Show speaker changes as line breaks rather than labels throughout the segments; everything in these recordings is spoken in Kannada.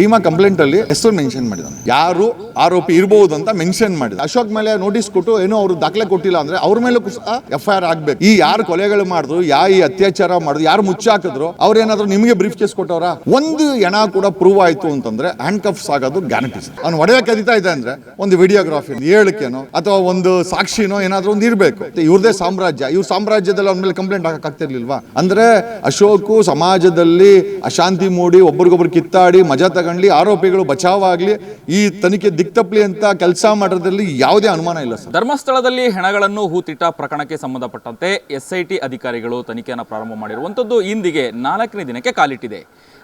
ಭೀಮಾ ಕಂಪ್ಲೇಂಟ್ ಅಲ್ಲಿ ಹೆಸರು ಮೆನ್ಷನ್ ಮಾಡಿದಾನೆ. ಯಾರು ಆರೋಪಿ ಇರಬಹುದು ಅಂತ ಮೆನ್ಷನ್ ಮಾಡಿದ ಅಶೋಕ್ ಮೇಲೆ ನೋಟಿಸ್ ಕೊಟ್ಟು ಏನೋ ಅವರು ದಾಖಲೆ ಕೊಟ್ಟಿಲ್ಲ ಅಂದ್ರೆ ಅವ್ರ ಮೇಲೂ ಸಹ ಎಫ್ ಐ ಆರ್ ಆಗ್ಬೇಕು. ಈ ಯಾರು ಕೊಲೆಗಳು ಮಾಡಿದ್ರು, ಯಾ ಈ ಅತ್ಯಾಚಾರ ಮಾಡಿದ್ರು, ಯಾರು ಮುಚ್ಚಾಕಿದ್ರು, ಅವ್ರು ಏನಾದ್ರು ನಿಮಗೆ ಬ್ರೀಫ್ ಕೇಸ್ ಕೊಟ್ಟವರ? ಒಂದು ಎಣ ಕೂಡ ಪ್ರೂವ್ ಆಯ್ತು ಅಂತಂದ್ರೆ ಹ್ಯಾಂಡ್ ಕಫ್ಸ್ ಆಗೋದು ಗ್ಯಾರಂಟಿ ಅವ್ನು ಒಡೆಯ ಕದೀತಾ ಇದೆ ಅಂದ್ರೆ ಒಂದು ವಿಡಿಯೋಗ್ರಾಫಿ ಹೇಳಿಕೆನೋ ಅಥವಾ ಒಂದು ಸಾಕ್ಷಿನೋ ಏನಾದ್ರು ಒಂದು ಇರಬೇಕು. ಇವ್ರದೇ ಸಾಮ್ರಾಜ್ಯ. ಇವ್ರ ಸಾಮ್ರಾಜ್ಯದಲ್ಲಿ ಅವ್ರ ಮೇಲೆ ಕಂಪ್ಲೇಂಟ್ ಹಾಕಕ್ತಿರ್ಲಿಲ್ವಾ ಅಂದ್ರೆ ಅಶೋಕು ಸಮಾಜದಲ್ಲಿ ಅಶಾಂತಿ ಮೂಡಿ, ಒಬ್ರಿಗೊಬ್ರು ಕಿತ್ತಾಡಿ, ಮಜಾ ತಗೊಂಡ್ಲಿ, ಆರೋಪಿಗಳು ಬಚಾವಾಗ್ಲಿ, ಈ ತನಿಖೆ ದಿಕ್ತಪ್ಲಿ ಅಂತ ಕೆಲಸ ಮಾಡೋದ್ರಲ್ಲಿ ಯಾವುದೇ ಅನುಮಾನ ಇಲ್ಲ ಸರ್.
ಧರ್ಮಸ್ಥಳದಲ್ಲಿ ಹೆಣಗಳನ್ನು ಹೂತಿಟ್ಟ ಪ್ರಕರಣಕ್ಕೆ ಸಂಬಂಧಪಟ್ಟಂತೆ ಎಸ್ಐಟಿ ಅಧಿಕಾರಿಗಳು ತನಿಖೆಯನ್ನು ಪ್ರಾರಂಭ ಮಾಡಿರುವಂಥದ್ದು ಇಂದಿಗೆ ನಾಲ್ಕನೇ ದಿನಕ್ಕೆ ಕಾಲಿಟ್ಟಿದೆ.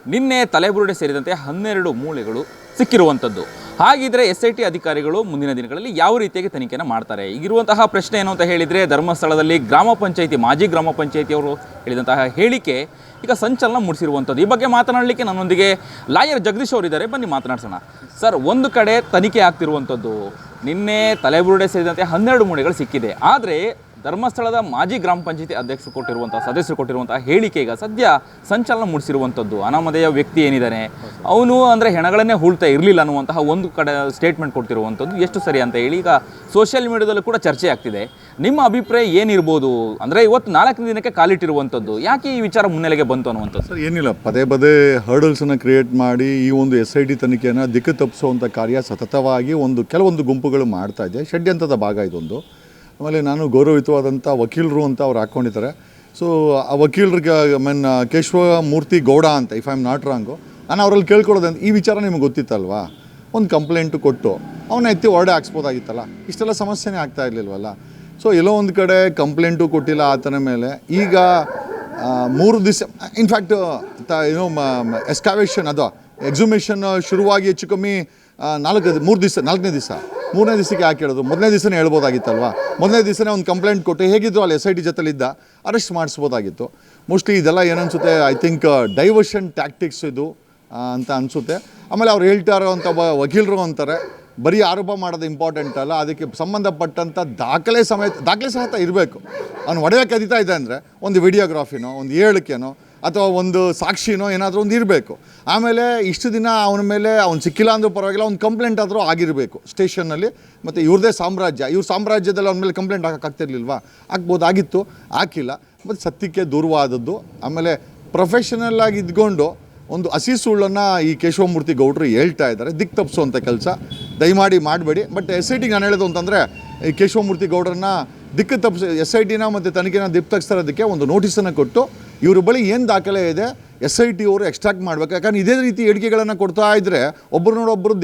ನಿನ್ನೆ ತಲೆಬುರುಡೆ ಸೇರಿದಂತೆ ಹನ್ನೆರಡು ಮೂಳೆಗಳು ಸಿಕ್ಕಿರುವಂಥದ್ದು. ಹಾಗಿದ್ರೆ ಎಸ್ ಐ ಟಿ ಅಧಿಕಾರಿಗಳು ಮುಂದಿನ ದಿನಗಳಲ್ಲಿ ಯಾವ ರೀತಿಯಾಗಿ ತನಿಖೆಯನ್ನು ಮಾಡ್ತಾರೆ? ಈಗಿರುವಂತಹ ಪ್ರಶ್ನೆ ಏನು ಅಂತ ಹೇಳಿದರೆ ಧರ್ಮಸ್ಥಳದಲ್ಲಿ ಗ್ರಾಮ ಪಂಚಾಯಿತಿ, ಮಾಜಿ ಗ್ರಾಮ ಪಂಚಾಯಿತಿಯವರು ಹೇಳಿದಂತಹ ಹೇಳಿಕೆ ಈಗ ಸಂಚಲನ ಮೂಡಿಸಿರುವಂಥದ್ದು. ಈ ಬಗ್ಗೆ ಮಾತನಾಡಲಿಕ್ಕೆ ನನ್ನೊಂದಿಗೆ ಲಾಯರ್ ಜಗದೀಶ್ ಅವರಿದ್ದಾರೆ. ಬನ್ನಿ ಮಾತನಾಡ್ಸೋಣ. ಸರ್, ಒಂದು ಕಡೆ ತನಿಖೆ ಆಗ್ತಿರುವಂಥದ್ದು. ನಿನ್ನೆ ತಲೆಬುರುಡೆ ಸೇರಿದಂತೆ ಹನ್ನೆರಡು ಮೂಳೆಗಳು ಸಿಕ್ಕಿದೆ. ಆದರೆ ಧರ್ಮಸ್ಥಳದ ಮಾಜಿ ಗ್ರಾಮ ಪಂಚಾಯತಿ ಅಧ್ಯಕ್ಷರು ಕೊಟ್ಟಿರುವಂಥ ಸದಸ್ಯರು ಕೊಟ್ಟಿರುವಂತಹ ಹೇಳಿಕೆ ಈಗ ಸದ್ಯ ಸಂಚಲನ ಮೂಡಿಸಿರುವಂಥದ್ದು ಅನಾಮಧೇಯ ವ್ಯಕ್ತಿ ಏನಿದ್ದಾನೆ ಅವನು ಅಂದರೆ ಹೆಣಗಳನ್ನೇ ಹೂಳ್ತಾ ಇರಲಿಲ್ಲ ಅನ್ನುವಂತಹ ಒಂದು ಕಡೆ ಸ್ಟೇಟ್ಮೆಂಟ್ ಕೊಡ್ತಿರುವಂಥದ್ದು ಎಷ್ಟು ಸರಿ ಅಂತ ಹೇಳಿ ಈಗ ಸೋಷಿಯಲ್ ಮೀಡಿಯಾದಲ್ಲೂ ಕೂಡ ಚರ್ಚೆ ಆಗ್ತಿದೆ. ನಿಮ್ಮ ಅಭಿಪ್ರಾಯ ಏನಿರ್ಬೋದು? ಅಂದರೆ ಇವತ್ತು ನಾಲ್ಕು ದಿನಕ್ಕೆ ಕಾಲಿಟ್ಟಿರುವಂಥದ್ದು ಯಾಕೆ ಈ ವಿಚಾರ ಮುನ್ನೆಲೆಗೆ ಬಂತು ಅನ್ನುವಂಥದ್ದು?
ಸರ್, ಏನಿಲ್ಲ. ಪದೇ ಪದೇ ಹರ್ಡಲ್ಸನ್ನು ಕ್ರಿಯೇಟ್ ಮಾಡಿ ಈ ಒಂದು ಎಸ್ ಐ ಡಿ ತನಿಖೆಯನ್ನು ದಿಕ್ಕು ತಪ್ಪಿಸುವಂಥ ಕಾರ್ಯ ಸತತವಾಗಿ ಒಂದು ಕೆಲವೊಂದು ಗುಂಪುಗಳು ಮಾಡ್ತಾ ಇದೆ. ಷಡ್ಯಂತ್ರದ ಭಾಗ ಇದೊಂದು. ಆಮೇಲೆ ನಾನು ಗೌರವಯುತವಾದಂಥ ವಕೀಲರು ಅಂತ ಅವ್ರು ಹಾಕ್ಕೊಂಡಿದ್ದಾರೆ. ಸೊ ಆ ವಕೀಲರಿಗೆ ಐ ಮೀನ್ ಕೇಶವ ಮೂರ್ತಿ ಗೌಡ ಅಂತ if I am not wrong ನಾನು ಅವರಲ್ಲಿ ಕೇಳ್ಕೊಳ್ಳೋದಂತ, ಈ ವಿಚಾರ ನಿಮ್ಗೆ ಗೊತ್ತಿತ್ತಲ್ವಾ? ಒಂದು ಕಂಪ್ಲೇಂಟು ಕೊಟ್ಟು ಅವನ್ನ ಎತ್ತಿ ಹೊರಡೆ ಹಾಕ್ಸ್ಬೋದಾಗಿತ್ತಲ್ಲ? ಇಷ್ಟೆಲ್ಲ ಸಮಸ್ಯೆನೇ ಆಗ್ತಾ ಇರಲಿಲ್ವಲ್ಲ? ಸೊ ಎಲ್ಲೋ ಒಂದು ಕಡೆ ಕಂಪ್ಲೇಂಟು ಕೊಟ್ಟಿಲ್ಲ ಆತನ ಮೇಲೆ. ಈಗ ಮೂರು ದಿವಸ ಇನ್ಫ್ಯಾಕ್ಟ್ ಏನು ಎಸ್ಕಾವೇಷನ್ ಅದು ಎಕ್ಸುಮೇಷನ್ ಶುರುವಾಗಿ ಹೆಚ್ಚು ಕಮ್ಮಿ ನಾಲ್ಕು ಮೂರು ದಿವಸ, ನಾಲ್ಕನೇ ದಿವಸ. ಮೂರನೇ ದಿವಸಕ್ಕೆ ಯಾಕೆ ಹೇಳೋದು? ಮೊದಲನೇ ದಿವಸನೇ ಹೇಳ್ಬೋದಾಗಿತ್ತಲ್ವಾ? ಮೊದಲನೇ ದಿವಸನೇ ಒಂದು ಕಂಪ್ಲೇಂಟ್ ಕೊಟ್ಟು ಹೇಗಿದ್ರು ಅಲ್ಲಿ ಎಸ್ ಐ ಟಿ ಜೊತೆಲಿದ್ದ ಅರೆಸ್ಟ್ ಮಾಡಿಸ್ಬೋದಾಗಿತ್ತು. ಮೋಸ್ಟ್ಲಿ ಇದೆಲ್ಲ ಏನನ್ಸುತ್ತೆ? ಐ ಥಿಂಕ್ ಡೈವರ್ಷನ್ ಟ್ಯಾಕ್ಟಿಕ್ಸ್ ಇದು ಅಂತ ಅನಿಸುತ್ತೆ. ಆಮೇಲೆ ಅವ್ರು ಹೇಳ್ತಾ ಇರೋವಂಥ ಒಬ್ಬ ವಕೀಲರು ಅಂತಾರೆ, ಬರೀ ಆರೋಪ ಮಾಡೋದು ಇಂಪಾರ್ಟೆಂಟ್ ಅಲ್ಲ, ಅದಕ್ಕೆ ಸಂಬಂಧಪಟ್ಟಂಥ ದಾಖಲೆ ಸಮೇತ, ದಾಖಲೆ ಸಹಿತ ಇರಬೇಕು. ಅವ್ನು ಒಡೆಯ ಕದೀತಾ ಇದೆ ಅಂದರೆ, ಒಂದು ವಿಡಿಯೋಗ್ರಾಫಿನೋ ಒಂದು ಹೇಳಿಕೆನೋ ಅಥವಾ ಒಂದು ಸಾಕ್ಷಿನೋ ಏನಾದರೂ ಒಂದು ಇರಬೇಕು. ಆಮೇಲೆ ಇಷ್ಟು ದಿನ ಅವನ ಮೇಲೆ ಅವ್ನು ಸಿಕ್ಕಿಲ್ಲ ಅಂದರೂ ಪರವಾಗಿಲ್ಲ ಒಂದು ಕಂಪ್ಲೇಂಟ್ ಆದರೂ ಆಗಿರಬೇಕು. ಸ್ಟೇಷನ್ನಲ್ಲಿ ಮತ್ತು ಇವ್ರದೇ ಸಾಮ್ರಾಜ್ಯ. ಇವ್ರ ಸಾಮ್ರಾಜ್ಯದಲ್ಲಿ ಅವನ ಮೇಲೆ ಕಂಪ್ಲೇಂಟ್ ಹಾಕೋಕ್ಕಾಗ್ತಿರ್ಲಿಲ್ವಾ ಆಗ್ಬೋದಾಗಿತ್ತು, ಹಾಕಿಲ್ಲ. ಮತ್ತು ಸತ್ಯಕ್ಕೆ ದೂರವಾದದ್ದು. ಆಮೇಲೆ ಪ್ರೊಫೆಷನಲ್ ಆಗಿ ಇದ್ಕೊಂಡು ಒಂದು ಹಸಿ ಸುಳ್ಳನ್ನು ಈ ಕೇಶವಮೂರ್ತಿ ಗೌಡ್ರು ಹೇಳ್ತಾ ಇದ್ದಾರೆ. ದಿಕ್ ತಪ್ಪಿಸುವಂಥ ಕೆಲಸ. ದಯಮಾಡಿ ಮಾಡಬೇಡಿ. ಬಟ್ ಎಸ್ ಐ ಟಿಗೆ ನಾನು ಹೇಳೋದು ಅಂತಂದರೆ, ಈ ಕೇಶವಮೂರ್ತಿ ಗೌಡ್ರನ್ನ ದಿಕ್ಕು ತಪ್ಪಿಸಿ ಎಸ್ ಐ ಟಿನ ಮತ್ತು ತನಿಖೆನ ದಿಕ್ ತಪ್ಪಿಸೋದಕ್ಕೆ ಒಂದು ನೋಟಿಸನ್ನು ಕೊಟ್ಟು ಇವ್ರ ಬಳಿ ಏನು ದಾಖಲೆ ಇದೆ ಎಸ್ ಐ ಟಿ ಅವರು ಎಕ್ಸ್ಟ್ರಾಕ್ಟ್ ಮಾಡಬೇಕು. ಯಾಕಂದ್ರೆ ಇದೇ ರೀತಿ ಹೇಳಿಕೆಗಳನ್ನು ಕೊಡ್ತಾ ಇದ್ದರೆ ಒಬ್ಬರು ನೋಡೊಬ್ಬರು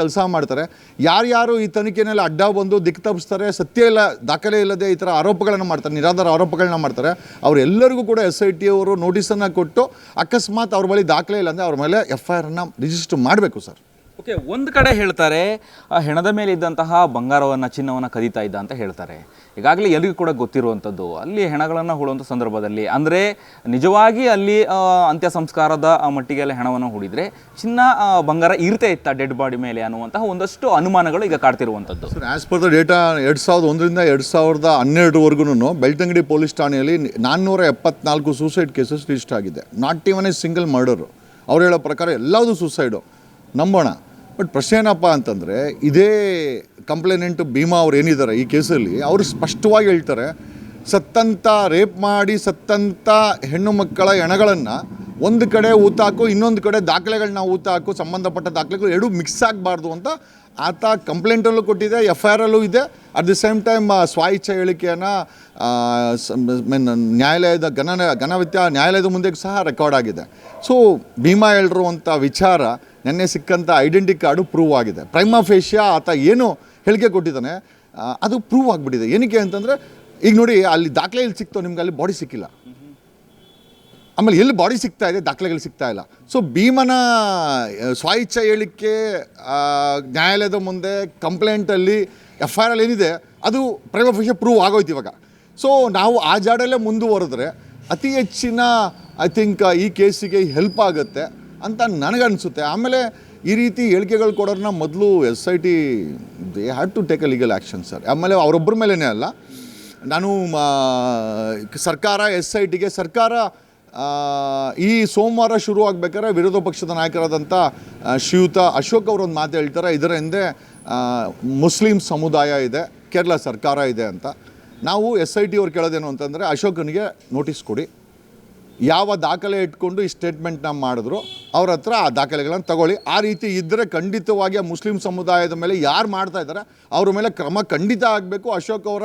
ಕೆಲಸ ಮಾಡ್ತಾರೆ. ಯಾರ್ಯಾರು ಈ ತನಿಖೆನಲ್ಲಿ ಅಡ್ಡ ಬಂದು ದಿಕ್ತಪ್ಸ್ತಾರೆ ಸತ್ಯ ಇಲ್ಲ, ದಾಖಲೆ ಇಲ್ಲದೆ ಈ ಥರ ಆರೋಪಗಳನ್ನು ಮಾಡ್ತಾರೆ, ನಿರಾಧಾರ ಆರೋಪಗಳನ್ನ ಮಾಡ್ತಾರೆ, ಅವರೆಲ್ಲರಿಗೂ ಕೂಡ ಎಸ್ ಐ ಟಿ ಅವರು ನೋಟಿಸನ್ನು ಕೊಟ್ಟು ಅಕಸ್ಮಾತ್ ಅವ್ರ ಬಳಿ ದಾಖಲೆ ಇಲ್ಲ ಅಂದರೆ ಅವ್ರ ಮೇಲೆ ಎಫ್ ಐ ಆರನ್ನು ರಿಜಿಸ್ಟರ್ ಮಾಡಬೇಕು ಸರ್.
ಓಕೆ, ಒಂದು ಕಡೆ ಹೇಳ್ತಾರೆ, ಆ ಹೆಣದ ಮೇಲೆ ಇದ್ದಂತಹ ಬಂಗಾರವನ್ನು, ಚಿನ್ನವನ್ನು ಕದೀತಾ ಇದ್ದ ಅಂತ ಹೇಳ್ತಾರೆ. ಈಗಾಗಲೇ ಎಲ್ರಿಗೂ ಕೂಡ ಗೊತ್ತಿರುವಂಥದ್ದು ಅಲ್ಲಿ ಹೆಣಗಳನ್ನು ಹೂಡುವಂಥ ಸಂದರ್ಭದಲ್ಲಿ, ಅಂದರೆ ನಿಜವಾಗಿ ಅಲ್ಲಿ ಅಂತ್ಯ ಸಂಸ್ಕಾರದ ಮಟ್ಟಿಗೆ ಅಲ್ಲಿ ಹೆಣವನ್ನು ಹೂಡಿದರೆ, ಚಿನ್ನ ಬಂಗಾರ ಇರ್ತೇ ಇತ್ತ ಡೆಡ್ ಬಾಡಿ ಮೇಲೆ ಅನ್ನುವಂತಹ ಒಂದಷ್ಟು ಅನುಮಾನಗಳು ಈಗ ಕಾಡ್ತಿರುವಂಥದ್ದು
ಆ್ಯಸ್ ಪರ್ ದ ಡೇಟಾ ಎರಡು ಸಾವಿರದ ಒಂದರಿಂದ ಎರಡು ಸಾವಿರದ ಹನ್ನೆರಡುವರೆಗೂ ಬೆಳ್ತಂಗಡಿ ಪೊಲೀಸ್ ಠಾಣೆಯಲ್ಲಿ ನಾನ್ನೂರ ಎಪ್ಪತ್ನಾಲ್ಕು ಸೂಸೈಡ್ ಕೇಸಸ್ ರಿಜಿಸ್ಟರ್ ಆಗಿದೆ. Not even a single murder ಅವ್ರು ಹೇಳೋ ಪ್ರಕಾರ ಎಲ್ಲದೂ ಸೂಸೈಡು ನಂಬೋಣ. ಬಟ್ ಪ್ರಶ್ನೆ ಏನಪ್ಪ ಅಂತಂದರೆ, ಇದೇ ಕಂಪ್ಲೇನೆಂಟು ಭೀಮಾ ಅವ್ರು ಏನಿದ್ದಾರೆ ಈ ಕೇಸಲ್ಲಿ, ಅವರು ಸ್ಪಷ್ಟವಾಗಿ ಹೇಳ್ತಾರೆ, ಸತ್ತಂತ ರೇಪ್ ಮಾಡಿ, ಸತ್ತಂತ ಹೆಣ್ಣು ಮಕ್ಕಳ ಹೆಣಗಳನ್ನು ಒಂದು ಕಡೆ ಊತಾಕು ಇನ್ನೊಂದು ಕಡೆ ದಾಖಲೆಗಳನ್ನ ಊತಾಕು ಸಂಬಂಧಪಟ್ಟ ದಾಖಲೆಗಳು ಎರಡೂ ಮಿಕ್ಸ್ ಆಗಬಾರ್ದು ಅಂತ ಆತ ಕಂಪ್ಲೇಂಟಲ್ಲೂ ಕೊಟ್ಟಿದೆ ಎಫ್ ಐ ಆರಲ್ಲೂ ಇದೆ ಅಟ್ ದಿ ಸೇಮ್ ಟೈಮ್ ಸ್ವಾಯಿಚ್ಛ ಹೇಳಿಕೆಯನ್ನು ಮೀನ್ ನ್ಯಾಯಾಲಯದ ಘನ ಘನವಿತ್ಯ ನ್ಯಾಯಾಲಯದ ಮುಂದೆ ಸಹ ರೆಕಾರ್ಡ್ ಆಗಿದೆ. ಸೊ ಭೀಮಾ ಹೇಳಿರುವಂಥ ವಿಚಾರ ನೆನ್ನೆ ಸಿಕ್ಕಂಥ ಐಡೆಂಟಿ ಕಾರ್ಡು ಪ್ರೂವ್ ಆಗಿದೆ. ಪ್ರೈಮ್ ಫೇಶಿಯಾ ಆತ ಏನು ಹೇಳಿಕೆ ಕೊಟ್ಟಿದ್ದಾನೆ ಅದು ಪ್ರೂವ್ ಆಗಿಬಿಟ್ಟಿದೆ. ಏನಕ್ಕೆ ಅಂತಂದರೆ, ಈಗ ನೋಡಿ, ಅಲ್ಲಿ ದಾಖಲೆ ಇಲ್ಲಿ ಸಿಕ್ತೋ ನಿಮ್ಗೆ ಅಲ್ಲಿ ಬಾಡಿ ಸಿಕ್ಕಿಲ್ಲ. ಆಮೇಲೆ ಎಲ್ಲಿ ಬಾಡಿ ಸಿಗ್ತಾ ಇದೆ, ದಾಖಲೆಗಳು ಸಿಗ್ತಾ ಇಲ್ಲ. ಸೊ ಭೀಮನ ಸ್ವ ಸ್ವಾಯಿಚ್ಛ ಹೇಳಿಕೆ ನ್ಯಾಯಾಲಯದ ಮುಂದೆ ಕಂಪ್ಲೇಂಟಲ್ಲಿ ಎಫ್ ಐ ಆರ್ ಏನಿದೆ, ಅದು ಪ್ರೈಮ ಪ್ರೂವ್ ಆಗೋಯ್ತು ಇವಾಗ. ಸೊ ನಾವು ಆ ಜಾಡಲ್ಲೇ ಮುಂದುವರೆದ್ರೆ ಅತಿ ಹೆಚ್ಚಿನ ಐ ಥಿಂಕ್ ಈ ಕೇಸಿಗೆ ಹೆಲ್ಪ್ ಆಗುತ್ತೆ. ಅಂತ ನನಗನ್ಸುತ್ತೆ. ಆಮೇಲೆ ಈ ರೀತಿ ಹೇಳಿಕೆಗಳು ಕೊಡೋರನ್ನ ಮೊದಲು S I T they had to take a legal action sir ಆಮೇಲೆ ಅವರೊಬ್ಬರ ಮೇಲೇ ಅಲ್ಲ. ನಾನು ಸರ್ಕಾರ, ಎಸ್ ಐ ಟಿಗೆ ಸರ್ಕಾರ ಈ ಸೋಮವಾರ ಶುರು ಆಗಬೇಕಾದ್ರೆ ವಿರೋಧ ಪಕ್ಷದ ನಾಯಕರಾದಂಥ ಶ್ರೀಯುತ ಅಶೋಕ್ ಅವರು ಒಂದು ಮಾತು ಹೇಳ್ತಾರೆ. ಇದರ ಹಿಂದೆ ಮುಸ್ಲಿಂ ಸಮುದಾಯ ಇದೆ, ಕೇರಳ ಸರ್ಕಾರ ಇದೆ ಅಂತ. ನಾವು ಎಸ್ ಐ ಟಿ ಅವ್ರು ಕೇಳೋದೇನು ಅಂತಂದರೆ ಅಶೋಕನಿಗೆ ನೋಟಿಸ್ ಕೊಡಿ. ಯಾವ ದಾಖಲೆ ಇಟ್ಕೊಂಡು ಈ ಸ್ಟೇಟ್ಮೆಂಟ್ನ ಮಾಡಿದ್ರು, ಅವ್ರ ಹತ್ರ ಆ ದಾಖಲೆಗಳನ್ನು ತಗೊಳ್ಳಿ. ಆ ರೀತಿ ಇದ್ದರೆ ಖಂಡಿತವಾಗಿ ಆ ಮುಸ್ಲಿಂ ಸಮುದಾಯದ ಮೇಲೆ ಯಾರು ಮಾಡ್ತಾ ಇದ್ದಾರೆ ಅವ್ರ ಮೇಲೆ ಕ್ರಮ ಖಂಡಿತ ಆಗಬೇಕು. ಅಶೋಕ್ ಅವರ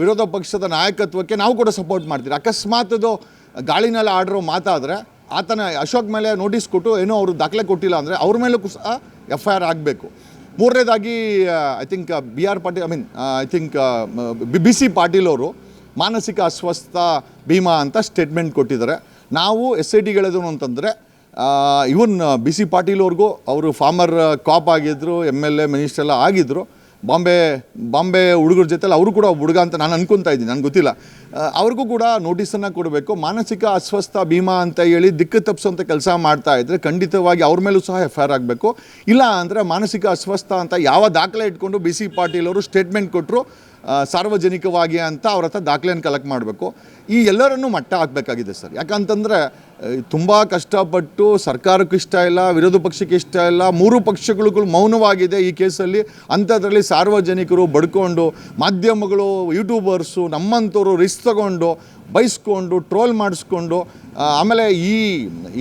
ವಿರೋಧ ಪಕ್ಷದ ನಾಯಕತ್ವಕ್ಕೆ ನಾವು ಕೂಡ ಸಪೋರ್ಟ್ ಮಾಡ್ತೀವಿ. ಅಕಸ್ಮಾತ್ ಅದು ಗಾಳಿನಲ್ಲಿ ಆಡಿರೋ ಮಾತಾದರೆ ಆತನ, ಅಶೋಕ್ ಮೇಲೆ ನೋಟಿಸ್ ಕೊಟ್ಟು ಏನೋ ಅವರು ದಾಖಲೆ ಕೊಟ್ಟಿಲ್ಲ ಅಂದರೆ ಅವ್ರ ಮೇಲೂ ಸಹ ಎಫ್ ಐ ಆರ್ ಆಗಬೇಕು. ಮೂರನೇದಾಗಿ I think B R Patil I mean I think B C Patil ಅವರು ಮಾನಸಿಕ ಅಸ್ವಸ್ಥ, ಭೀಮಾ ಅಂತ ಸ್ಟೇಟ್ಮೆಂಟ್ ಕೊಟ್ಟಿದ್ದಾರೆ. ನಾವು ಎಸ್ ಐ ಟಿಗಳೇನು ಅಂತಂದರೆ ಇವನ್ ಬಿ ಸಿ ಪಾಟೀಲ್ ಅವರು ಫಾರ್ಮರ್ ಕಾಪ್ ಆಗಿದ್ದರು ಎಂ ಎಲ್ ಎ ಮಿನಿಸ್ಟರ್ ಎಲ್ಲ ಆಗಿದ್ದರು ಬಾಂಬೆ ಬಾಂಬೆ ಹುಡುಗರ ಜೊತೆಲಿ ಅವರು ಕೂಡ ಹುಡುಗ ಅಂತ ನಾನು ಅನ್ಕೊತಾ ಇದ್ದೀನಿ, ನನಗೆ ಗೊತ್ತಿಲ್ಲ. ಅವ್ರಿಗೂ ಕೂಡ ನೋಟಿಸನ್ನು ಕೊಡಬೇಕು. ಮಾನಸಿಕ ಅಸ್ವಸ್ಥ, ಭೀಮಾ ಅಂತ ಹೇಳಿ ದಿಕ್ಕು ತಪ್ಪಿಸೋಂಥ ಕೆಲಸ ಮಾಡ್ತಾ ಇದ್ದರೆ ಖಂಡಿತವಾಗಿ ಅವ್ರ ಮೇಲೂ ಸಹ ಎಫ್ ಐ ಆಗಬೇಕು. ಇಲ್ಲ ಅಂದರೆ ಮಾನಸಿಕ ಅಸ್ವಸ್ಥ ಅಂತ ಯಾವ ದಾಖಲೆ ಇಟ್ಕೊಂಡು ಬಿ ಸಿ ಪಾಟೀಲ್ ಅವರು ಸ್ಟೇಟ್ಮೆಂಟ್ ಕೊಟ್ಟರು ಸಾರ್ವಜನಿಕವಾಗಿ ಅಂತ ಅವ್ರ ಹತ್ರ ದಾಖಲೆಯನ್ನು ಕಲೆಕ್ಟ್ ಮಾಡಬೇಕು. ಈ ಎಲ್ಲರನ್ನೂ ಮಟ್ಟ ಹಾಕಬೇಕಾಗಿದೆ ಸರ್. ಯಾಕಂತಂದರೆ ತುಂಬ ಕಷ್ಟಪಟ್ಟು ಸರ್ಕಾರಕ್ಕೂ ಇಷ್ಟ ಇಲ್ಲ, ವಿರೋಧ ಪಕ್ಷಕ್ಕೆ ಇಷ್ಟ ಇಲ್ಲ, ಮೂರು ಪಕ್ಷಗಳು ಮೌನವಾಗಿದೆ ಈ ಕೇಸಲ್ಲಿ. ಅಂಥದ್ರಲ್ಲಿ ಸಾರ್ವಜನಿಕರು ಬಡ್ಕೊಂಡು, ಮಾಧ್ಯಮಗಳು ಯೂಟ್ಯೂಬರ್ಸು ನಮ್ಮಂಥವ್ರು ರಿಸ್ಕ್ ತಗೊಂಡು ಬೈಸ್ಕೊಂಡು, ಟ್ರೋಲ್ ಮಾಡಿಸ್ಕೊಂಡು ಆಮೇಲೆ ಈ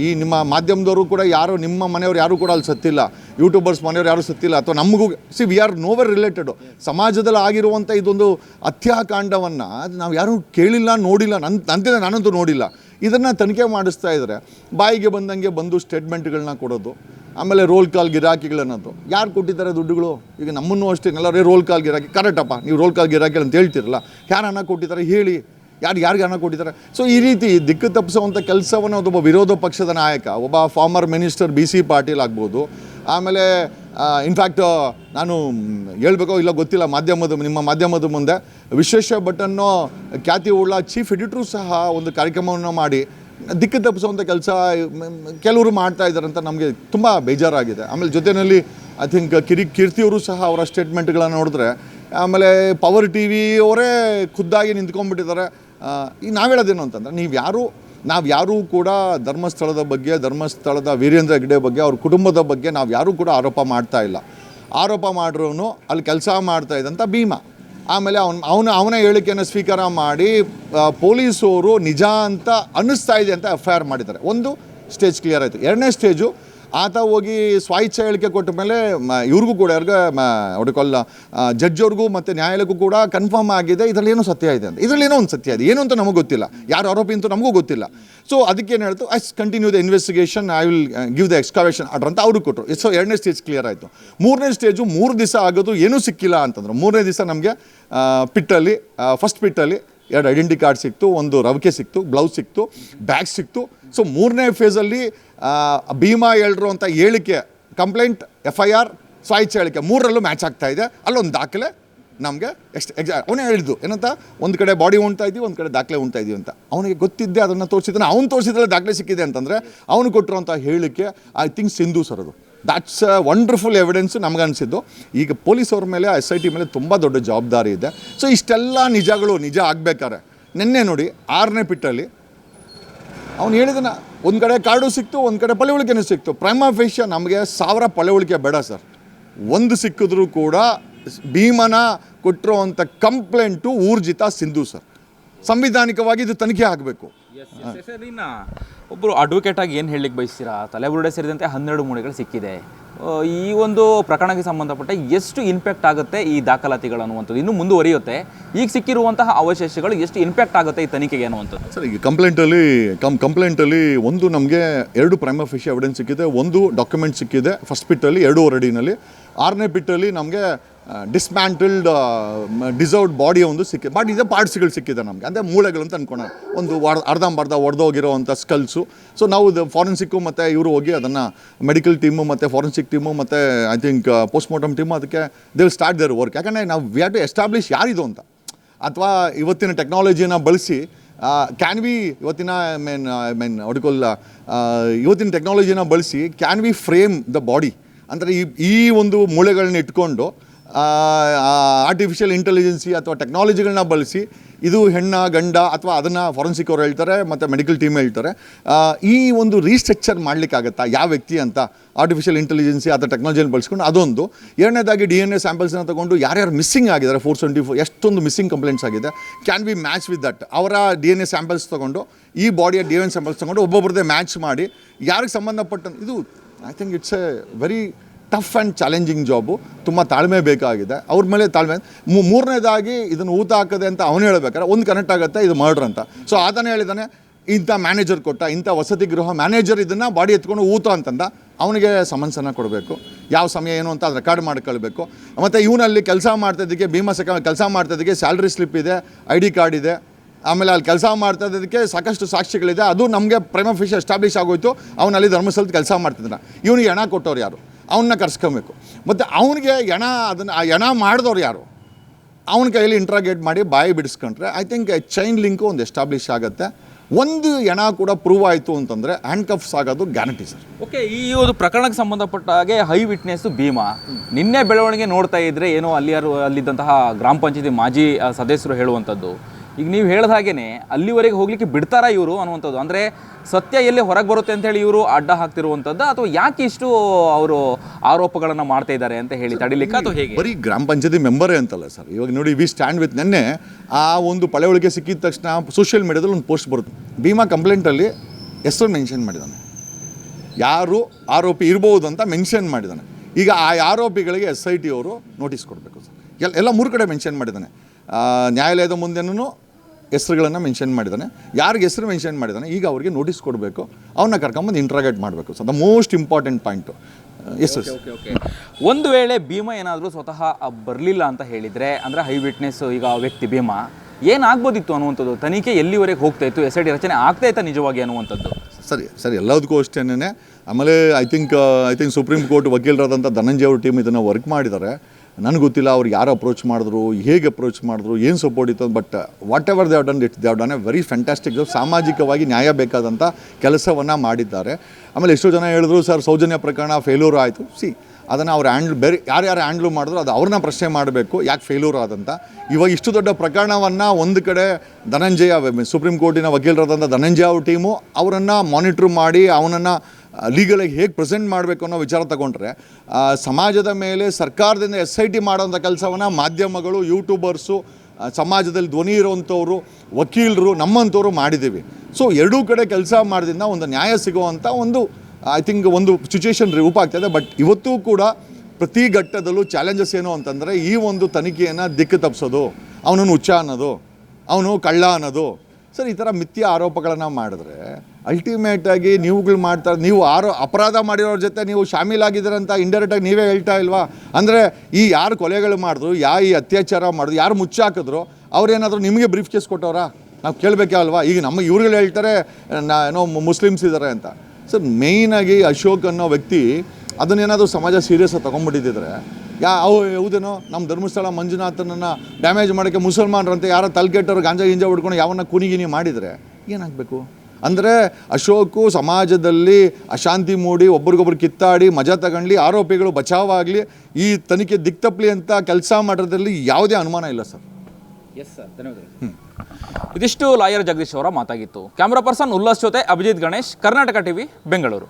ಈ ನಿಮ್ಮ ಮಾಧ್ಯಮದವರು ಕೂಡ ಯಾರು, ನಿಮ್ಮ ಮನೆಯವ್ರು ಯಾರು ಕೂಡ ಅಲ್ಲಿ ಸತ್ತಿಲ್ಲ. ಯೂಟ್ಯೂಬರ್ಸ್ ಮನೆಯವ್ರು ಯಾರು ಸತ್ತಿಲ್ಲ. ಅಥವಾ ನಮಗೂ ಸಿ ವಿ ಆರ್ ನೋವರ್ ರಿಲೇಟೆಡು ಸಮಾಜದಲ್ಲಿ ಆಗಿರುವಂಥ ಇದೊಂದು ಹತ್ಯಾಕಾಂಡವನ್ನು ನಾವು ಯಾರೂ ಕೇಳಿಲ್ಲ, ನೋಡಿಲ್ಲ. ನನ್ನ ನಂತಿದೆ ನಾನಂತೂ ನೋಡಿಲ್ಲ. ಇದನ್ನು ತನಿಖೆ ಮಾಡಿಸ್ತಾ ಇದ್ದಾರೆ. ಬಾಯಿಗೆ ಬಂದಂಗೆ ಬಂದು ಸ್ಟೇಟ್ಮೆಂಟ್ಗಳನ್ನ ಕೊಡೋದು. ಆಮೇಲೆ ರೋಲ್ ಕಾಲ್ ಗಿರಾಕಿಗಳನ್ನೋದು. ಯಾರು ಕೊಟ್ಟಿದ್ದಾರೆ ದುಡ್ಡುಗಳು? ಈಗ ನಮ್ಮನ್ನು ಅಷ್ಟೇ ಎಲ್ಲರೇ ರೋಲ್ ಕಾಲ್ ಗಿರಾಕಿ. ಕರೆಕ್ಟಪ್ಪ ನೀವು ರೋಲ್ ಕಾಲ್ ಗಿರಾಕಿ ಅಂತ ಹೇಳ್ತಿರಲ್ಲ. ಯಾರು ಹಣ ಕೊಟ್ಟಿದ್ದಾರೆ ಹೇಳಿ. ಯಾರು ಯಾರಿಗೆ ಹಣ ಕೊಟ್ಟಿದ್ದಾರೆ? ಸೊ ಈ ರೀತಿ ದಿಕ್ಕು ತಪ್ಪಿಸುವಂಥ ಕೆಲಸವನ್ನು ಒಬ್ಬ ವಿರೋಧ ಪಕ್ಷದ ನಾಯಕ, ಒಬ್ಬ former minister B C Patil ಆಗ್ಬೋದು. ಆಮೇಲೆ ಇನ್ಫ್ಯಾಕ್ಟ್ ನಾನು ಹೇಳ್ಬೇಕೋ ಇಲ್ಲ ಗೊತ್ತಿಲ್ಲ, ಮಾಧ್ಯಮದ, ನಿಮ್ಮ ಮಾಧ್ಯಮದ ಮುಂದೆ. ವಿಶೇಷ ಭಟ್ ಅನ್ನೋ ಖ್ಯಾತಿ ಉಳ್ಳ ಚೀಫ್ ಎಡಿಟ್ರು ಸಹ ಒಂದು ಕಾರ್ಯಕ್ರಮವನ್ನು ಮಾಡಿ, ದಿಕ್ಕು ತಪ್ಪಿಸುವಂಥ ಕೆಲಸ ಕೆಲವರು ಮಾಡ್ತಾ ಇದ್ದಾರೆ ಅಂತ ನಮಗೆ ತುಂಬ ಬೇಜಾರಾಗಿದೆ. ಆಮೇಲೆ ಜೊತೆಯಲ್ಲಿ ಐ ಥಿಂಕ್ ಕಿರಿ ಕೀರ್ತಿಯವರು ಸಹ ಅವರ ಸ್ಟೇಟ್ಮೆಂಟ್ಗಳನ್ನು ನೋಡಿದ್ರೆ, ಆಮೇಲೆ ಪವರ್ ಟಿ ವಿ ಅವರೇ ಖುದ್ದಾಗಿ ನಿಂತ್ಕೊಂಡ್ಬಿಟ್ಟಿದ್ದಾರೆ. ಈಗ ನಾವು ಹೇಳೋದೇನು ಅಂತಂದರೆ, ನೀವು ಯಾರು, ನಾವು ಯಾರೂ ಕೂಡ ಧರ್ಮಸ್ಥಳದ ಬಗ್ಗೆ, ಧರ್ಮಸ್ಥಳದ ವೀರೇಂದ್ರ ಹೆಗ್ಡೆ ಬಗ್ಗೆ, ಅವ್ರ ಕುಟುಂಬದ ಬಗ್ಗೆ ನಾವು ಯಾರೂ ಕೂಡ ಆರೋಪ ಮಾಡ್ತಾ ಇಲ್ಲ. ಆರೋಪ ಮಾಡಿರೋನು ಅಲ್ಲಿ ಕೆಲಸ ಮಾಡ್ತಾ ಇದ್ದಂಥ ಭೀಮಾ. ಆಮೇಲೆ ಅವನು, ಅವನ ಅವನ ಹೇಳಿಕೆಯನ್ನು ಸ್ವೀಕಾರ ಮಾಡಿ ಪೊಲೀಸವರು ನಿಜ ಅಂತ ಅನ್ನಿಸ್ತಾ ಇದೆ ಅಂತ ಎಫ್ ಐ ಆರ್ ಮಾಡಿದ್ದಾರೆ. ಒಂದು ಸ್ಟೇಜ್ ಕ್ಲಿಯರ್ ಆಯಿತು. ಎರಡನೇ ಸ್ಟೇಜು ಆತ ಹೋಗಿ ಸ್ವಾಯಿಚ್ಛ ಹೇಳಿಕೆ ಕೊಟ್ಟ ಮೇಲೆ ಇವ್ರಿಗೂ ಕೂಡ ಯಾರಿಗ ಹೊಡ್ಕೊಲ್ಲ ಜಡ್ಜ್ ಅವ್ರಿಗೂ ಮತ್ತು ನ್ಯಾಯಾಲಯಕ್ಕೂ ಕೂಡ ಕನ್ಫರ್ಮ್ ಆಗಿದೆ, ಇದರಲ್ಲಿ ಏನೋ ಸತ್ಯ ಇದೆ ಅಂತ. ಇದರಲ್ಲಿ ಏನೋ ಒಂದು ಸತ್ಯ ಇದೆ. ಏನು ಅಂತ ನಮಗೆ ಗೊತ್ತಿಲ್ಲ. ಯಾರು ಆರೋಪಿ ಅಂತ ನಮಗೂ ಗೊತ್ತಿಲ್ಲ. ಸೊ ಅದಕ್ಕೆ ಏನು ಹೇಳ್ತು? I continue the investigation I will give the excavation order ಅಂತ ಅವರು ಕೊಟ್ಟರು ಸೊ ಎರಡನೇ ಸ್ಟೇಜ್ ಕ್ಲಿಯರ್ ಆಯಿತು. ಮೂರನೇ ಸ್ಟೇಜು ಮೂರು ದಿವಸ ಆಗೋದು ಏನೂ ಸಿಕ್ಕಿಲ್ಲ ಅಂತಂದ್ರು. ಮೂರನೇ ದಿವಸ ನಮಗೆ ಪಿಟ್ಟಲ್ಲಿ ಫಸ್ಟ್ ಪಿಟ್ಟಲ್ಲಿ ಎರಡು ಐಡೆಂಟಿ ಕಾರ್ಡ್ ಸಿಕ್ತು, ಒಂದು ರವಿಕೆ ಸಿಕ್ತು ಬ್ಲೌಸ್ ಸಿಕ್ತು ಬ್ಯಾಗ್ ಸಿಕ್ತು. ಸೊ ಮೂರನೇ ಫೇಸಲ್ಲಿ ಭೀಮಾ ಹೇಳ್ರು ಅಂತ ಹೇಳಿಕೆ ಕಂಪ್ಲೇಂಟ್ ಎಫ್ ಐ ಆರ್ ಸ್ವಾಯಿಚ್ಛ ಹೇಳಿಕೆ ಮೂರರಲ್ಲೂ ಮ್ಯಾಚ್ ಆಗ್ತಾ ಇದೆ. ಅಲ್ಲೊಂದು ದಾಖಲೆ ನಮಗೆ ಎಷ್ಟು ಎಕ್ಸಾ ಅವನೇ ಹೇಳಿದ್ದು. ಏನಂತ? ಒಂದು ಕಡೆ ಬಾಡಿ ಉಣ್ತಾ ಇದ್ದೀವಿ ಒಂದು ಕಡೆ ದಾಖಲೆ ಉಣ್ತಾ ಇದ್ದೀವಿ ಅಂತ. ಅವನಿಗೆ ಗೊತ್ತಿದ್ದೆ ಅದನ್ನು ತೋರಿಸಿದ್ರೆ, ಅವ್ನು ತೋರಿಸಿದ್ರೆ ದಾಖಲೆ ಸಿಕ್ಕಿದೆ ಅಂತಂದರೆ, ಅವನು ಕೊಟ್ಟಿರುವಂಥ ಹೇಳಿಕೆ ಐ ಥಿಂಕ್ ಸಿಂಧು ಸರ್ ಅದು. ದ್ಯಾಟ್ಸ್ ವಂಡರ್ಫುಲ್ ಎವಿಡೆನ್ಸ್ ಅನಿಸಿದ್ದು. ಈಗ ಪೊಲೀಸ್ ಅವ್ರ ಮೇಲೆ ಎಸ್ ಐ ಟಿ ಮೇಲೆ ತುಂಬ ದೊಡ್ಡ ಜವಾಬ್ದಾರಿ ಇದೆ. ಸೊ ಇಷ್ಟೆಲ್ಲ ನಿಜಗಳು ನಿಜ ಆಗಬೇಕಾರೆ ನಿನ್ನೆ ನೋಡಿ, ಆರನೇ ಪಿಟ್ಟಲ್ಲಿ ಅವ್ನು ಹೇಳಿದನ ಒಂದು ಕಡೆ ಕಾರ್ಡು ಸಿಕ್ತು, ಒಂದು ಕಡೆ ಪಳೆಯುಳಿಕೆನೂ ಸಿಕ್ತು. ಪ್ರೈಮ್ ಫೇಶಿಯ ನಮಗೆ ಸಾವಿರ ಪಳೆಯುಳಿಕೆ ಬೇಡ ಸರ್. ಒಂದು ಸಿಕ್ಕಿದ್ರೂ ಕೂಡ ಭೀಮನ ಕೊಟ್ಟಿರುವಂಥ ಕಂಪ್ಲೇಂಟು ಊರ್ಜಿತ ಸಿಂಧು ಸರ್. ಸಂವಿಧಾನಿಕವಾಗಿ ಇದು ತನಿಖೆ ಆಗಬೇಕು.
ಒಬ್ಬರು ಅಡ್ವೊಕೇಟ್ ಆಗಿ ಏನು ಹೇಳಲಿಕ್ಕೆ ಬಯಸ್ತೀರಾ? ತಲೆಬುರುಡೆ ಸೇರಿದಂತೆ ಹನ್ನೆರಡು ಮೂಳೆಗಳು ಸಿಕ್ಕಿದೆ. ಈ ಒಂದು ಪ್ರಕರಣಕ್ಕೆ ಸಂಬಂಧಪಟ್ಟ ಎಷ್ಟು ಇಂಪ್ಯಾಕ್ಟ್ ಆಗುತ್ತೆ ಈ ದಾಖಲಾತಿಗಳು ಅನ್ನುವಂಥದ್ದು? ಇನ್ನೂ ಮುಂದುವರಿಯುತ್ತೆ. ಈಗ ಸಿಕ್ಕಿರುವಂತಹ ಅವಶೇಷಗಳು ಎಷ್ಟು ಇಂಪ್ಯಾಕ್ಟ್ ಆಗುತ್ತೆ ಈ ತನಿಖೆಗೆ ಅನ್ನುವಂಥದ್ದು?
ಸರ್ ಈ ಕಂಪ್ಲೇಂಟಲ್ಲಿ ಕಮ್ ಕಂಪ್ಲೇಂಟಲ್ಲಿ ಒಂದು ನಮಗೆ ಎರಡು ಪ್ರೈಮ ಫಿಶ್ ಎವಿಡೆನ್ಸ್ ಸಿಕ್ಕಿದೆ, ಒಂದು ಡಾಕ್ಯುಮೆಂಟ್ ಸಿಕ್ಕಿದೆ ಫಸ್ಟ್ ಪಿಟ್ಟಲ್ಲಿ ಎರಡು ಹೊರಡಿನಲ್ಲಿ ಆರನೇ ಪಿಟ್ಟಲ್ಲಿ ನಮಗೆ ಡಿಸ್ಮ್ಯಾಂಟಲ್ಡ್ ಡಿಸರ್ವ್ಡ್ ಬಾಡಿ ಒಂದು ಸಿಕ್ಕಿದೆ ಬಟ್ ಇದೇ ಪಾರ್ಟ್ಸ್ಗಳು ಸಿಕ್ಕಿದೆ ನಮಗೆ. ಅಂದರೆ ಮೂಳೆಗಳು ಅಂತ ಅನ್ಕೋಣ. ಒಂದು ಅರ್ಧಂಬರ್ಧ ಒಡೆದೋಗಿರೋವಂಥ ಸ್ಕಲ್ಸು ಸೊ ನಾವು ಫಾರೆನ್ಸಿಕ್ಕು ಮತ್ತು ಇವರು ಹೋಗಿ ಅದನ್ನು ಮೆಡಿಕಲ್ ಟೀಮು ಮತ್ತು ಫಾರೆನ್ಸಿಕ್ ಟೀಮು ಮತ್ತು ಐ ಥಿಂಕ್ ಪೋಸ್ಟ್ಮಾರ್ಟಮ್ ಟೀಮು ಅದಕ್ಕೆ they will start their work ಯಾಕಂದರೆ ನಾವು ವಿ ಹ್ಯಾವ್ ಟು ಎಸ್ಟಾಬ್ಲಿಷ್ ಯಾರಿದು ಅಂತ. ಅಥವಾ ಇವತ್ತಿನ ಟೆಕ್ನಾಲಜಿನ ಬಳಸಿ ಕ್ಯಾನ್ ವಿ ಇವತ್ತಿನ ಐ ಮೀನ್ ಐ ಮೀನ್ ಅಡ್ಕೊಲ್ ಇವತ್ತಿನ ಟೆಕ್ನಾಲಜಿನ ಬಳಸಿ can we frame the body ಅಂದರೆ ಈ ಈ ಒಂದು ಮೂಳೆಗಳನ್ನ ಇಟ್ಕೊಂಡು ಆರ್ಟಿಫಿಷಿಯಲ್ ಇಂಟೆಲಿಜೆನ್ಸಿ ಅಥವಾ ಟೆಕ್ನಾಲಜಿಗಳನ್ನ ಬಳಸಿ ಇದು ಹೆಣ್ಣ, ಗಂಡ ಅಥವಾ ಅದನ್ನು ಫಾರೆನ್ಸಿಕ್ ಅವರು ಹೇಳ್ತಾರೆ, ಮತ್ತು ಮೆಡಿಕಲ್ ಟೀಮ್ ಹೇಳ್ತಾರೆ. ಈ ಒಂದು ರೀಸ್ಟ್ರಕ್ಚರ್ ಮಾಡಲಿಕ್ಕಾಗತ್ತಾ ಯಾವ ವ್ಯಕ್ತಿ ಅಂತ ಆರ್ಟಿಫಿಷಿಯಲ್ ಇಂಟೆಲಿಜೆನ್ಸಿ ಅಥವಾ ಟೆಕ್ನಾಲಜಿಯನ್ನು ಬಳಸ್ಕೊಂಡು ಅದೊಂದು. ಎರಡನೇದಾಗಿ ಡಿ ಎನ್ ಎ ಸ್ಯಾಂಪಲ್ಸ್ನ ತೊಗೊಂಡು ಯಾರ್ಯಾರು ಮಿಸ್ಸಿಂಗ್ ಆಗಿದ್ದಾರೆ ಫೋರ್ ಸೆವೆಂಟಿ ಫೋರ್ ಎಷ್ಟೊಂದು ಮಿಸ್ಸಿಂಗ್ ಕಂಪ್ಲೇಂಟ್ಸ್ ಆಗಿದೆ can be match with that ಅವರ ಡಿ ಎನ್ ಎ ಸ್ಯಾಂಪಲ್ಸ್ ತೊಗೊಂಡು, ಈ ಬಾಡಿಯ ಡಿ ಎನ್ ಸ್ಯಾಂಪಲ್ಸ್ ತೊಗೊಂಡು ಒಬ್ಬೊಬ್ಬರದೇ ಮ್ಯಾಚ್ ಮಾಡಿ, ಯಾರಿಗೆ ಸಂಬಂಧಪಟ್ಟ ಇದು I think it's a very tough and challenging job ತುಂಬ ತಾಳ್ಮೆ ಬೇಕಾಗಿದೆ. ಅವ್ರ ಮೇಲೆ ತಾಳ್ಮೆ. ಮೂರನೇದಾಗಿ ಇದನ್ನು ಊತ ಹಾಕದೆ ಅಂತ ಅವನು ಹೇಳಬೇಕಾದ್ರೆ ಒಂದು ಕನೆಕ್ಟ್ ಆಗುತ್ತೆ, ಇದು ಮರ್ಡ್ರ್ ಅಂತ. ಸೊ ಆತನೇ ಹೇಳಿದಾನೆ, ಇಂಥ ಮ್ಯಾನೇಜರ್ ಕೊಟ್ಟ, ಇಂಥ ವಸತಿ ಗೃಹ ಮ್ಯಾನೇಜರ್ ಇದನ್ನು ಬಾಡಿ ಎತ್ಕೊಂಡು ಊತ ಅಂತಂದ, ಅವನಿಗೆ ಸಮನ್ಸನ್ನು ಕೊಡಬೇಕು. ಯಾವ ಸಮಯ ಏನು ಅಂತ ಅದು ರೆಕಾರ್ಡ್ ಮಾಡ್ಕೊಳ್ಬೇಕು. ಮತ್ತು ಇವನಲ್ಲಿ ಕೆಲಸ ಮಾಡ್ತಿದ್ದಕ್ಕೆ ಭೀಮಾ ಸಕ ಕೆಲಸ ಮಾಡ್ತಿದ್ದಕ್ಕೆ ಸ್ಯಾಲ್ರಿ ಸ್ಲಿಪ್ ಇದೆ ಐ ಡಿ ಕಾರ್ಡ್ ಇದೆ. ಆಮೇಲೆ ಅಲ್ಲಿ ಕೆಲಸ ಮಾಡ್ತಾ ಇದ್ದದಕ್ಕೆ ಸಾಕಷ್ಟು ಸಾಕ್ಷಿಗಳಿದೆ. ಅದು ನಮಗೆ ಪ್ರೈಮ ಫಿಶ್ ಎಸ್ಟಾಬ್ಲಿಷ್ ಆಗೋಯ್ತು. ಅವನಲ್ಲಿ ಧರ್ಮಸ್ಥಳದ ಕೆಲಸ ಮಾಡ್ತಿದ್ದಾನೆ. ಇವನಿಗೆ ಹಣ ಕೊಟ್ಟವ್ರು ಯಾರು? ಅವನ್ನ ಕರ್ಸ್ಕೊಬೇಕು. ಮತ್ತು ಅವನಿಗೆ ಎಣ ಅದನ್ನು, ಆ ಎಣ ಮಾಡಿದವ್ರು ಯಾರು? ಅವನ ಕೈಯಲ್ಲಿ ಇಂಟ್ರಾಗೇಟ್ ಮಾಡಿ ಬಾಯಿ ಬಿಡಿಸ್ಕೊಂಡ್ರೆ ಐ ಥಿಂಕ್ ಚೈನ್ ಲಿಂಕು ಒಂದು ಎಸ್ಟಾಬ್ಲಿಷ್ ಆಗುತ್ತೆ. ಒಂದು ಎಣ ಕೂಡ ಪ್ರೂವ್ ಆಯಿತು ಅಂತಂದರೆ ಹ್ಯಾಂಡ್ ಕಫ್ಸ್ ಆಗೋದು ಗ್ಯಾರಂಟಿ ಸರ್.
ಓಕೆ ಈ ಒಂದು ಪ್ರಕರಣಕ್ಕೆ ಸಂಬಂಧಪಟ್ಟ ಹಾಗೆ ಹೈ ವಿಟ್ನೆಸ್ ಭೀಮಾ, ನಿನ್ನೆ ಬೆಳವಣಿಗೆ ನೋಡ್ತಾ ಇದ್ದರೆ ಏನೋ ಅಲ್ಲಿ ಯಾರು ಅಲ್ಲಿದ್ದಂತಹ ಗ್ರಾಮ ಪಂಚಾಯತಿ ಮಾಜಿ ಸದಸ್ಯರು ಹೇಳುವಂಥದ್ದು ಈಗ ನೀವು ಹೇಳಿದ ಹಾಗೇನೆ ಅಲ್ಲಿವರೆಗೆ ಹೋಗ್ಲಿಕ್ಕೆ ಬಿಡ್ತಾರಾ ಇವರು ಅನ್ನುವಂಥದ್ದು. ಅಂದರೆ ಸತ್ಯ ಎಲ್ಲಿ ಹೊರಗೆ ಬರುತ್ತೆ ಅಂತ ಹೇಳಿ ಇವರು ಅಡ್ಡ ಹಾಕ್ತಿರುವಂಥದ್ದು ಅಥವಾ ಯಾಕೆ ಇಷ್ಟು ಅವರು ಆರೋಪಗಳನ್ನು ಮಾಡ್ತಾ ಇದ್ದಾರೆ ಅಂತ ಹೇಳಿ ತಡಿಲಿಕ್ಕೆ ಅಥವಾ ಹೇಗೆ?
ಬರೀ ಗ್ರಾಮ ಪಂಚಾಯತಿ ಮೆಂಬರೇ ಅಂತಲ್ಲ ಸರ್. ಇವಾಗ ನೋಡಿ ವಿ ಸ್ಟ್ಯಾಂಡ್ ವಿತ್ ನೆನ್ನೆ ಆ ಒಂದು ಪಳೆಯೊಳಗೆ ಸಿಕ್ಕಿದ ತಕ್ಷಣ ಸೋಷಿಯಲ್ ಮೀಡಿಯಾದಲ್ಲಿ ಒಂದು ಪೋಸ್ಟ್ ಬರುತ್ತೆ. ಭೀಮಾ ಕಂಪ್ಲೇಂಟಲ್ಲಿ ಹೆಸರು ಮೆನ್ಷನ್ ಮಾಡಿದ್ದಾನೆ. ಯಾರು ಆರೋಪಿ ಇರಬಹುದು ಅಂತ ಮೆನ್ಷನ್ ಮಾಡಿದ್ದಾನೆ. ಈಗ ಆ ಆರೋಪಿಗಳಿಗೆ ಎಸ್ ಐ ಟಿ ಅವರು ನೋಟಿಸ್ ಕೊಡಬೇಕು ಸರ್. ಎಲ್ಲ ಎಲ್ಲ ಮೂರು ಕಡೆ ಮೆನ್ಷನ್ ಮಾಡಿದ್ದಾನೆ. ನ್ಯಾಯಾಲಯದ ಮುಂದೆನೂ ಹೆಸರುಗಳನ್ನು ಮೆನ್ಷನ್ ಮಾಡಿದ್ದಾನೆ ಯಾರಿಗೆ ಹೆಸರು ಮೆನ್ಷನ್ ಮಾಡಿದ್ದಾನೆ ಈಗ ಅವರಿಗೆ ನೋಟಿಸ್ ಕೊಡಬೇಕು. ಅವನ್ನ ಕರ್ಕೊಂಬಂದು ಇಂಟ್ರಾಗೇಟ್ ಮಾಡಬೇಕು. So the most important point is is
ಒಂದು ವೇಳೆ ಭೀಮಾ ಏನಾದರೂ ಸ್ವತಃ ಬರಲಿಲ್ಲ ಅಂತ ಹೇಳಿದರೆ ಅಂದರೆ ಹೈ ವಿಟ್ನೆಸ್ ಈಗ ಆ ವ್ಯಕ್ತಿ ಭೀಮಾ ಏನಾಗ್ಬೋದಿತ್ತು ಅನ್ನುವಂಥದ್ದು? ತನಿಖೆ ಎಲ್ಲಿವರೆಗೆ ಹೋಗ್ತಾ ಇತ್ತು? ಎಸ್ ಐ ಡಿ ರಚನೆ ಆಗ್ತಾ ಇತ್ತಾ ನಿಜವಾಗಿ ಅನ್ನುವಂಥದ್ದು?
ಸರಿ ಸರಿ ಎಲ್ಲದಕ್ಕೂ ಅಷ್ಟೇನೆ ಆಮೇಲೆ I think I think supreme court ವಕೀಲರಾದಂಥ Dhananjaya ಅವ್ರ ಟೀಮ್ ಇದನ್ನು ವರ್ಕ್ ಮಾಡಿದ್ದಾರೆ. ನನಗೆ ಗೊತ್ತಿಲ್ಲ ಅವ್ರು ಯಾರು ಅಪ್ರೋಚ್ ಮಾಡಿದ್ರು, ಹೇಗೆ ಅಪ್ರೋಚ್ ಮಾಡಿದ್ರು, ಏನು ಸಪೋರ್ಟ್ ಇತ್ತು but whatever they've done it they've done a very fantastic ಸಾಮಾಜಿಕವಾಗಿ ನ್ಯಾಯ ಬೇಕಾದಂಥ ಕೆಲಸವನ್ನು ಮಾಡಿದ್ದಾರೆ. ಆಮೇಲೆ ಎಷ್ಟೋ ಜನ ಹೇಳಿದ್ರು, ಸರ್, ಸೌಜನ್ಯ ಪ್ರಕರಣ ಫೇಲ್ಯೂರ್ ಆಯಿತು. ಸಿ, ಅದನ್ನು ಅವ್ರು ಹ್ಯಾಂಡ್ಲ್ ಬೇರೆ ಯಾರ್ಯಾರು ಹ್ಯಾಂಡ್ಲ್ ಮಾಡಿದ್ರು, ಅದು ಅವ್ರನ್ನ ಪ್ರಶ್ನೆ ಮಾಡಬೇಕು, ಯಾಕೆ ಫೇಲ್ಯೂರ್ ಆದಂತ. ಇವಾಗ ಇಷ್ಟು ದೊಡ್ಡ ಪ್ರಕರಣವನ್ನು ಒಂದು ಕಡೆ ಧನಂಜಯ, ಸುಪ್ರೀಂ ಕೋರ್ಟಿನ ವಕೀಲರಾದಂಥ ಧನಂಜಯ ಅವ್ರ ಟೀಮು ಅವರನ್ನು ಮಾನಿಟ್ರ್ ಮಾಡಿ, ಅವನನ್ನು ಲೀಗಲಾಗಿ ಹೇಗೆ ಪ್ರೆಸೆಂಟ್ ಮಾಡಬೇಕು ಅನ್ನೋ ವಿಚಾರ ತಗೊಂಡ್ರೆ ಸಮಾಜದ ಮೇಲೆ ಸರ್ಕಾರದಿಂದ ಎಸ್ ಐ ಟಿ ಮಾಡೋಂಥ ಕೆಲಸವನ್ನು ಮಾಧ್ಯಮಗಳು ಯೂಟ್ಯೂಬರ್ಸು ಸಮಾಜದಲ್ಲಿ ಧ್ವನಿ ಇರೋವಂಥವ್ರು, ವಕೀಲರು, ನಮ್ಮಂಥವ್ರು ಮಾಡಿದ್ದೀವಿ. ಸೊ ಎರಡೂ ಕಡೆ ಕೆಲಸ ಮಾಡಿದ್ರಿಂದ ಒಂದು ನ್ಯಾಯ ಸಿಗುವಂಥ ಒಂದು ಐ ಥಿಂಕ್ ಒಂದು ಸಿಚುವೇಶನ್ ರೂಪ ಆಗ್ತಾಯಿದೆ ಬಟ್ ಇವತ್ತೂ ಕೂಡ ಪ್ರತಿ ಘಟ್ಟದಲ್ಲೂ ಚಾಲೆಂಜಸ್ ಏನು ಅಂತಂದರೆ ಈ ಒಂದು ತನಿಖೆಯನ್ನು ದಿಕ್ಕು ತಪ್ಪಿಸೋದು ಅವನನ್ನು ಹುಚ್ಚ ಅನ್ನೋದು, ಅವನು ಕಳ್ಳ ಅನ್ನೋದು ಸರ್, ಈ ಥರ ಮಿಥ್ಯ ಆರೋಪಗಳನ್ನು ಮಾಡಿದ್ರೆ ಅಲ್ಟಿಮೇಟಾಗಿ ನೀವುಗಳು ಮಾಡ್ತಾ ನೀವು ಆರೋ ಅಪರಾಧ ಮಾಡಿರೋರ ಜೊತೆ ನೀವು ಶಾಮೀಲಾಗಿದ್ದೀರಂತ ಇಂಡೈರೆಕ್ಟಾಗಿ ನೀವೇ ಹೇಳ್ತಾ ಇಲ್ವಾ? ಅಂದರೆ ಈ ಯಾರು ಕೊಲೆಗಳು ಮಾಡಿದ್ರು, ಯಾ ಈ ಅತ್ಯಾಚಾರ ಮಾಡಿದ್ರು, ಯಾರು ಮುಚ್ಚಾಕಿದ್ರು, ಅವ್ರೇನಾದರೂ ನಿಮಗೆ ಬ್ರೀಫ್ ಕೇಸ್ ಕೊಟ್ಟವ್ರಾ? ನಾವು ಕೇಳಬೇಕೇ ಅಲ್ವಾ? ಈಗ ನಮ್ಮ ಇವ್ರುಗಳು ಹೇಳ್ತಾರೆ, ನಾ ಏನೋ ಮುಸ್ಲಿಮ್ಸ್ ಇದ್ದಾರೆ ಅಂತ. ಸರ್ ಮೇಯ್ನಾಗಿ ಅಶೋಕ್ ಅನ್ನೋ ವ್ಯಕ್ತಿ ಅದನ್ನೇನಾದರೂ ಸಮಾಜ ಸೀರಿಯಸ್ ತೊಗೊಂಡ್ಬಿಟ್ಟಿದ್ರೆ ಯಾ ಅವು ಯಾವುದೇನೋ ನಮ್ಮ ಧರ್ಮಸ್ಥಳ ಮಂಜುನಾಥನನ್ನು ಡ್ಯಾಮೇಜ್ ಮಾಡೋಕ್ಕೆ ಮುಸಲ್ಮಾನರಂತೆ ಯಾರೋ ತಲೆಕೆಟ್ಟರು ಗಾಂಜಾ ಗಿಂಜಾ ಹೊಡ್ಕೊಂಡು ಯಾವನ್ನ ಕುನಿಗಿನಿ ಮಾಡಿದರೆ ಏನಾಗಬೇಕು? ಅಂದರೆ ಅಶೋಕು ಸಮಾಜದಲ್ಲಿ ಅಶಾಂತಿ ಮೂಡಿ ಒಬ್ರಿಗೊಬ್ರು ಕಿತ್ತಾಡಿ ಮಜಾ ತಗೊಂಡ್ಲಿ ಆರೋಪಿಗಳು ಬಚಾವಾಗಲಿ ಈ ತನಿಖೆ ದಿಕ್ತಪ್ಲಿ ಅಂತ ಕೆಲಸ ಮಾಡೋದ್ರಲ್ಲಿ ಯಾವುದೇ ಅನುಮಾನ ಇಲ್ಲ ಸರ್.
ಎಸ್ ಸರ್ ಧನ್ಯವಾದಗಳು. ಇದಿಷ್ಟು ಲಾಯರ್ ಜಗದೀಶ್ ಅವರ ಮಾತಾಗಿತ್ತು. ಕ್ಯಾಮ್ರಾ ಪರ್ಸನ್ ಉಲ್ಲಾಸ್ ಜೊತೆ ಅಭಿಜಿತ್ ಗಣೇಶ್ ಕರ್ನಾಟಕ ಟಿವಿ ಬೆಂಗಳೂರು.